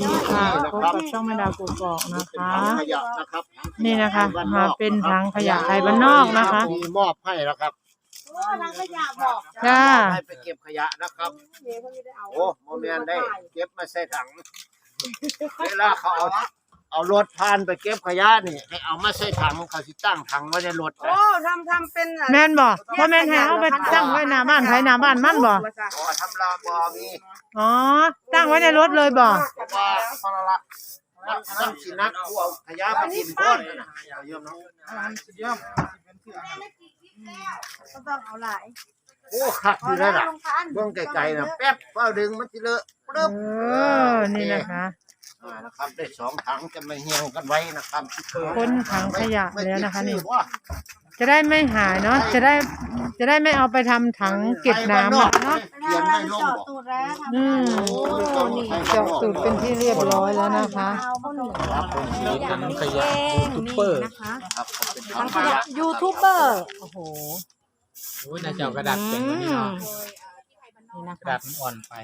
ดีค่ะพบกับช่องแม่ดาวกุกอกนะเป็นคะ ถังขยะนะครับนี่นะคะมาเป็นถังขยะไทยบ้านนอกนะคะ มีมอบให้นะครับโอ้นังขยะบอกจ้า ให้ไปเก็บขยะนะครับเดี๋ยวเขาจะได้เอาโอ้โมเมนได้เก็บมาใส่ถังเวลาเขาเอา เอารถพานไปเก็บขยะนี่ให้เอามาใส่ถังเขาสิตั้งถังไว้ในรถโอ้นะทำทำเป็นแม่นบ่พ่อแม่นให้เอาไปตั้งไว้หน้าบ้านไผหน้าบ้านมันบ่อ๋อทำลาบอมีอ๋อ ตั้งไว้ในรถเลยบ่เพราะว่าพอละนักนักสินักผู้เอาขยะมากินพ่นนะเอาเยี่ยมเนาะก็ต้องเอาหลายโอ้ขัดอยู่นั่นน่ะลงพันเบื้องไกลๆนะแป๊บเฝ้าดึงมันจะเลอะปึ๊บเออนี่นะคะ อ่านะครับ ได้สองถังจะไม่เหี่ยวกันไว้นะครับพ้นถังขยะแล้วนะคะนี่ไม่ติดชื่อว่าจะได้ไม่หายเนาะจะได้จะได้ไม่เอาไปทำถังเก็บน้ำหรอกเนาะเขียนให้ลงเจาะบอกตูดแล้วอืมโอ้นี่เจาะสูตรเป็นที่เรียบร้อยแล้วนะคะ เอาข้าวเหนียวครับผมอย่างนี้เองนี่นะคะครับผมเป็นทั้งขยะยูทูบเบอร์โอ้โหโอ้ยน่าจะเอากระดาษเป็นกว่านี้เนาะนี่นะกระคะดาษมันอ่อนไป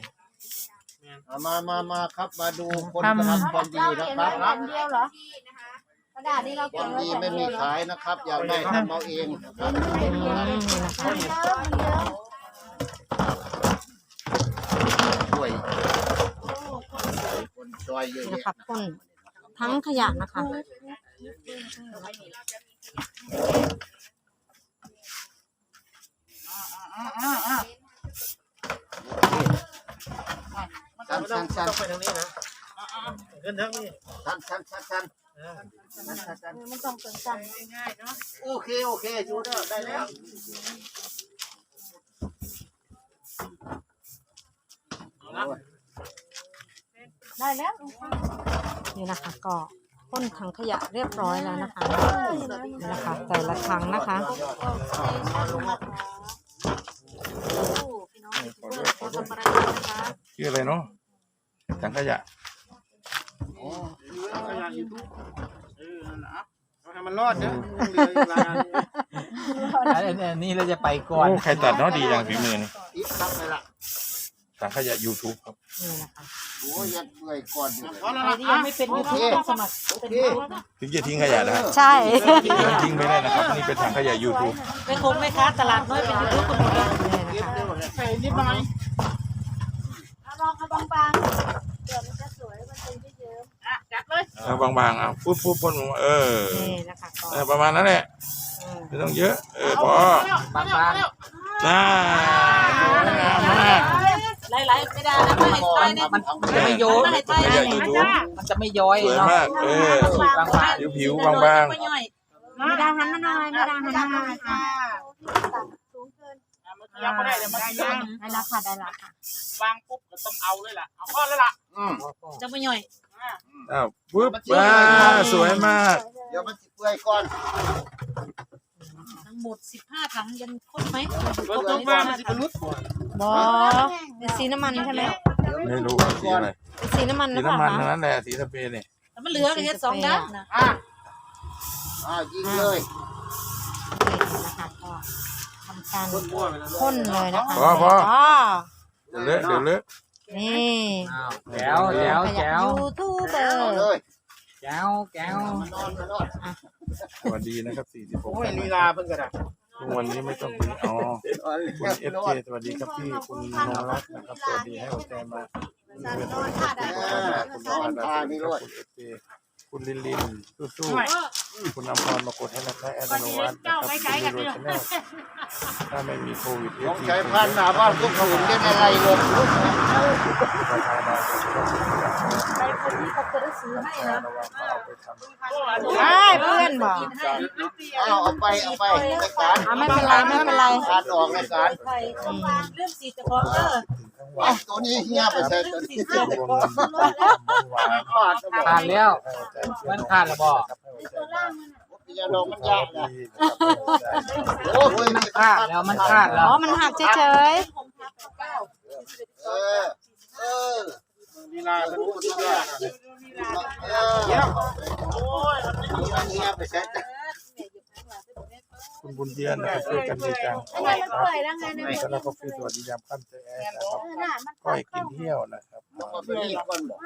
เอามามามาครับมาดูคนทำทำความดีเรานะเขียนคไว้รับแผ่นเดียวเหรอกระดาษนี้เราคเขียวานมไว้ดีแผ่นไม่เดีมียวเหรอขายนะครับ อยากได้ทำเอาเองนะครับอืมนี่นะคะมันเยอะมันเยอะช่วยคนจอยเยอะนะแยะคะพ่นทั้งขยะนะคะ สั้นสั้นสั้นไปทางนี้นะเดินทางนี้สั้นสั้นสั้นสั้นสั้นมันต้องเป็นกันโอเคโอเคชูเด้อได้แล้วได้แล้วนี่นะคะก็พ่นถังขยะเรียบร้อยแล้วนะคะนี่นะคะ แต่ละถังนะคะ ชื่ออะไรเนาะถังขยะอ๋อขยะอยู่ทุกเออนั่นนะเอาให้มันรอดเด้ออันอันนี้เราจะไปก่อนโอ้ใครตัดเนาะดีอย่างฝีมือนี่อีกครับเลยล่ะถังขยะ YouTube ครับนี่นะคะโอ้ยยัดเปื่อยก่อนอยู่ใครที่ยังไม่เป็นโอเคสมัครโอเคถึงจะทิ้งขยะนะฮะใช่ทิ้งไม่ได้นะครับนี่เป็นถังขยะ YouTube เป็นคงไม่ค้าตลาดน้อยเป็นยูทูบคนเดียวนี่นะคะใส่นิดหน่อย ลองเอาบางๆเดี๋ยวมันจะสวยมันเป็นเยอะๆอะจัดเลย เอา บางๆเอาปุ๊บปุ๊บพ่นลงมาเออนี่นะคะก็เออประมาณนั้นแหละอืมไม่ต้องเยอะ เออพอบางบางน่าสวยงามมากหลายๆไม่ได้นะไม่ให้ใต้เนี่ยมันมันจะไม่โยนไม่ให้ใต้ถังขเนี่ยยะ YouTube มันจะไม่ย้อยสวยเนาะมากเออบางบางผิวผิวๆบางไม่ได้หันมาหน่อยไม่ได้หันมาหน่อยค่ะสูงเกินยังไม่ได้เลยมันเยอะได้ละค่ะได้ละค่ะวางปุ๊บก็ต้องเอาเลยล่ะเอาข้อเลยล่ะอืมจะไม่ย่อยๆ อ้าวปุ๊บว้าสวยมาก เดี๋ยวมันสิเปื่อยก่อนทั้งหมด15ถังยังครบไหมรถต้องมามันสิบรุษบอเป็นสีน้ำมันใช่ไหมไม่รู้ว่าสีอะไรเป็นสีน้ำมันหสีรือเปล่าน้ำมันคะทั้งนั้นแหละสีสเปรย์เนี่ยแต่มันเหลือแค่สองด้านนะอะอ่ายิงเลยนะคะก็ทำการพ่นเลยนะคะพอพออ๋อเดี๋ยวเลอะเดี๋ยวเลอะ นี่อ้าวแจ๋วแจ๋วแจ๋วยูทูบเบอเอาร์เลยแจ๋วแจ๋วมันนอนมันนอนสวัสดีนะครับ46โอ้ยลีลาเพิ่งกระดาษทุกวันนี้ไม่ต้องคุยอ๋อคุณเอฟนอเจนสวัสดีครับพี่คุณนงรัตน์นะครับสวัสดีให้หัวใจมาคุณเพื่อนคุณคุณคุณนวัดนะครับคุณเอฟเจคุณลินลินสู้ๆ คุณอมพรมากดให้นะคะแอนนวัฒน์นะครับคุณรวยชาแนลถ้าไม่มีโควิดเอต้อฟงซีใช้พันหนาบ้านทุกศูนย์ได้อะไรเลยประธานาธิบดีใครคนที่เขาจะได้ซื้อให้นะระวังเอาไปทำ ใช่เพื่อนบอกเอาเอาไปเอาไปในการอะไม่เป็นไรไม่เป็นไรการออกในการเรื่องสีจะพอเออเอาตัวนี้เฮียไปใส่ตัวนี้รวมเงินหวานขาดขาดแล้ว มันขาดแล้วบ่ยาดองมันยากนะโอ้ยมันขาดแล้วมันขาดแล้อ๋วอมันหักเฉยเออเออลีลาเป็นผู้สุดยอดเออเฮียไปใส่คุณบุญเยือนนะครับช่วยกันดีจังๆมันเปื่อยแล้วไงเนี่ยสำหรับกาแฟสวัสดียามค่ำใจแอร์นะครับก้อยกินเที่ยวนะครับมันไปรีบก่อนบอก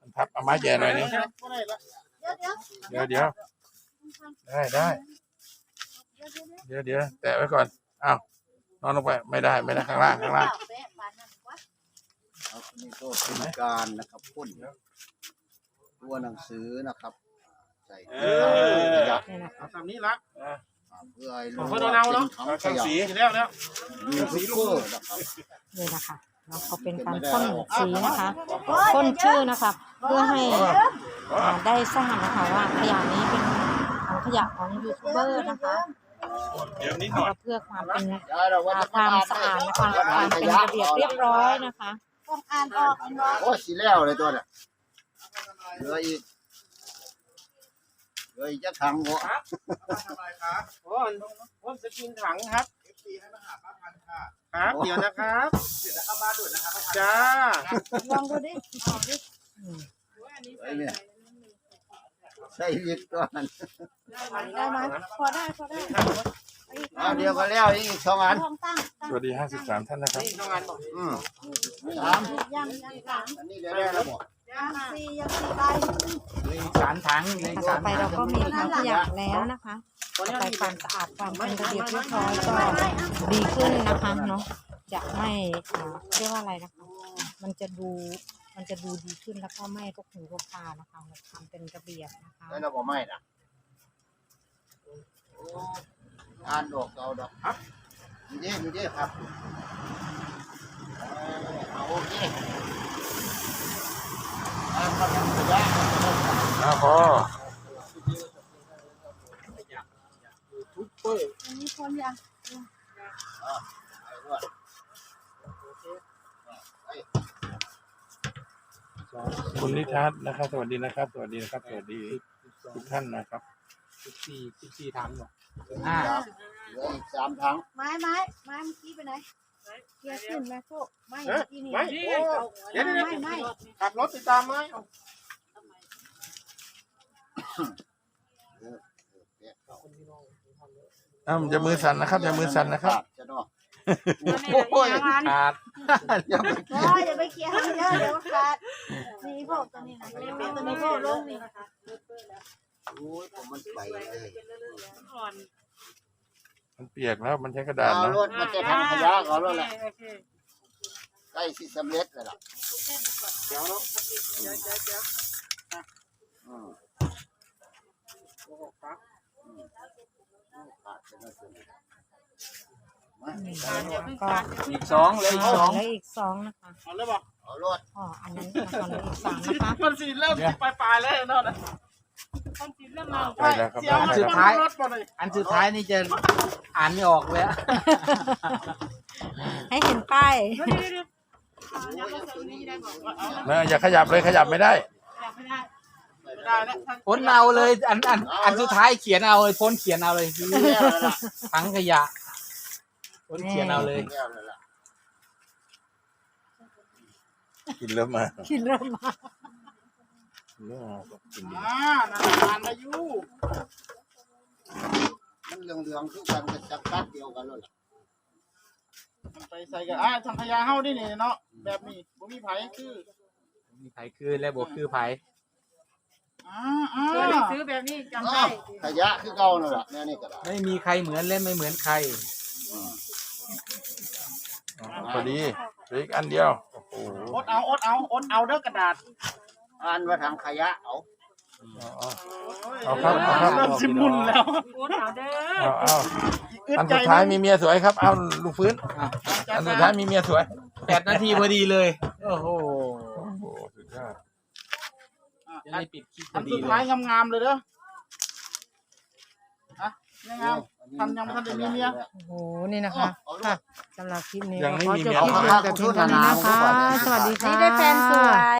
มันพับเข้าม้แย่หน่อยนึงก็ได้ละ เดี๋ยวเดี๋ยวได้ได้เดี๋ยวเดี๋ยวแตะไว้ก่อนอ้าวนอนลงไปไม่ได้ไม่ได้ข้างล่างข้างล่างครับนี่ก็เป็นการนะครับพ่นตัวหนังสือนะครับ ใส่เอขอยะนี่นะคะเอาทำนี้ละเพื่อให้ของเพิ่นเอาเนาะถังขยะสีแล้วแล้วยูทูบเบอร์นะครับนี่นะคะ เนาะเขาเป็นการพ่นสีนะคะพ่นชื่อนะคะ เพื่อให้อ่าได้ทราบนะคะว่าขยะนี้เป็นถังขยะของยูทูบเบอร์นะคะเดี๋ยวนิดหน่อยก็เพื่อความเป็นได้แล้วว่าอ่าจะความสะอาดและความความเป็นระเบียบเรียบร้อยนะคะต้องอ่านออกอ่านออกโอ้สีแล้วเลยตัวเนี่ยเหลืออีกเหลืออีกจะถังบ่โอ้ยผมจะกินถังครับ ครับเดี๋ยวนะครับจ้าลองดูดิออกดิไอ้เนี่ยใส่อีกตัวนั้นได้ไหมพอได้พอได้เอาเดียวก็แล้วอีกสองอันลองตั้งตั้งสวัสดีห้าสิบสามท่านนะครับนี่ทำงานบอกอืมสามยังยังสามอันนี้ได้แล้วบ่ยังสี่ยังสี่ใบเลยสารถังเลยต่สาอรไปถัเรางก็มีถังขยะแล้วนะคะ ต่อไปความสะอาดความเป็นระเบียบเรียบร้อยก็ดีขึ้นนะคะเนาะจะไม่อ่าเรียกว่าอะไรนะคะ มันจะดูมันจะดูดีขึ้นแล้วก็ไม่รกหูรกตานะคะทำเป็นระเบียบนะคะได้แล้วบ่ไม่น่ะโอ้อ่านดอกเอาดอกครับนี่ดินี่ดิครับเออเอาโอเคอ่านมาทำขยะอ้าวพอ อันนี้คนยังคุณนิทัศน์นะครับ สวัสดีนะครับ สวัสดีนะครับ สวัสดีทุกท่านนะครับสิบสี่สิบสี่ถังเหรอห้าเหลืออีกสามถังไม้ไม้ไม้เมื่อกี้ไปไหนเกียร์ขึ้นแม่โซ่ไม่เมื่อกี้นี่ไม่โอ้เดี๋ยวเดี๋ยวไม่ไม่ขับรถติดตามไหมอ้า วอย่ามือสั่นนะครับอย่ามือสั่นนะครับ จะเนาะโอ้ยขาดอย่าไปโอ้ยอย่าไปเกียร์ให้เยอะเดี๋ยวมันขาดนี่พวกตัวนี้นะตัวนี้พวกลงนี่โอ้ยผมมันไปเลยมันเปียกแล้วมันใช้กระดาษเอาเนาะรถมันจะทำขยะเขาแล้วแหละใกล้สิสำเร็จแล้วล่ะเดี๋ยวเนาะอืมขาดไปแล้วสิมา ก็อีกสองเลยอีกสอง เหลืออีกสองนะคะเอาเลยบอกเอารถอ๋ออันนั้นนะคะเหลืออีกสามนะคะ มันสีเริ่มปลายปลายแล้วเนาะมันสีเริ่มมาได้แล้วครับเสียวมันได้ชแล้วนรถมาเลยอันสุดท้ายนี่จะอ่านไม่ออกเลยอะให้เห็นป้ายนะอย่าขยับเลยขยับไม่ได้ไม่ได้ แล้วพ้นเอาเลย อันอันอันสุดท้ายเขียนเอาเลยพ้นเขียนเอาเลยแล้วล่ะถังขยะพ้นเขียนเอาเลยแล้วล่ะกินเริ่มมาคิดเริ่มมากินเริ่มมากินดีอ่านานอายุมันเหลืองๆทุกกันก็จับกัดเดียวกันแล้วล่ะไปใส่กันอ่าทำพยาเฮาดินี่เนาะแบบนี้บ่มีไผคือมีไผคือและบวกคือไผ อ่าอ่าซื้อแบบนี้จำอ้าได้วขยะคือเก่านั่นล่ะแน่นี่ก็ได้ไม่มีใครเหมือนและไม่เหมือนใครอ๋อพอดีเหลืออีกอันเดียว โอ้โหอดเอาอดเอาอดเอาเด้อกระดาษอ่านว่าทางขยะเอาเอาเอาครับเอาครับเริ่มสิมุนแล้วเอาเอาอึดอันใจสุดท้ายมีเมียสวยครับ เอาลูกฟื้น อันสุดท้ายมีเมียสวยแปดนาทีพอดีเลย โอ้โห โอ้โหสุดยอด จะได้ปิดคลิปพอัอนดีสุดเลท้ายยงามๆเลยเด้ออะยังงาม ทำยังไม่ทันได้มีเมีย โอ้โห นี่นะคะ ค่ะสำหรับคลิปนี้ยังไม่ขอมีจบเมีย คลิปเพียงแต่เพียงเท่านี้นะคะ สวัสดีค่ะ นี่ได้แฟนสวย